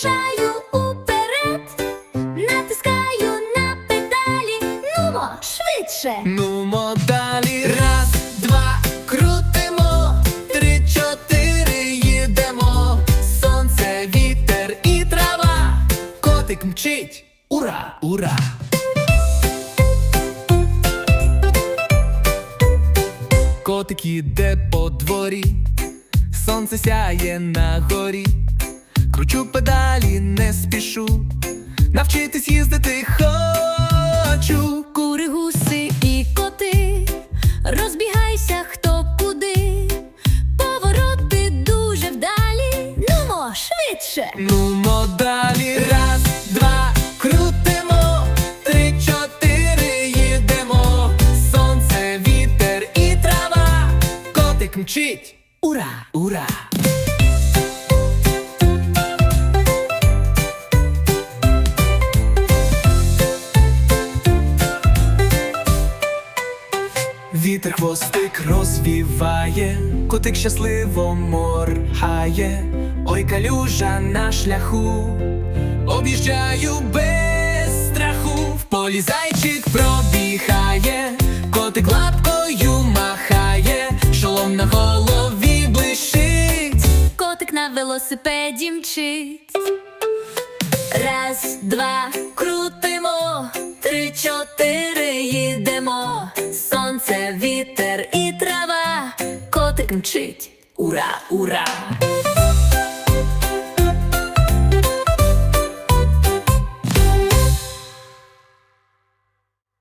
рушаю уперед, натискаю на педалі, нумо швидше. Нумо далі, раз, два, крутимо, три, чотири їдемо. Сонце, вітер і трава. Котик мчить. Ура, ура! Котик іде по дворі, сонце сяє на горі кручу педалі, не спішу, навчитись їздити хочу. Кури, гуси і коти, розбігайся хто куди, повороти дуже вдалі, нумо швидше. Нумо далі, раз, два, крутимо, три, чотири, їдемо. Сонце, вітер і трава, котик мчить. Ура! Ура! Вітер хвостик розвіває, котик щасливо моргає, ой калюжа на шляху, об'їжджаю без страху, в полі зайчик пробігає, котик лапкою махає, шолом на голові блищить. Котик на велосипеді мчить. Раз, два, крутимо, три, чотири, їдемо. Мчить. Ура, ура!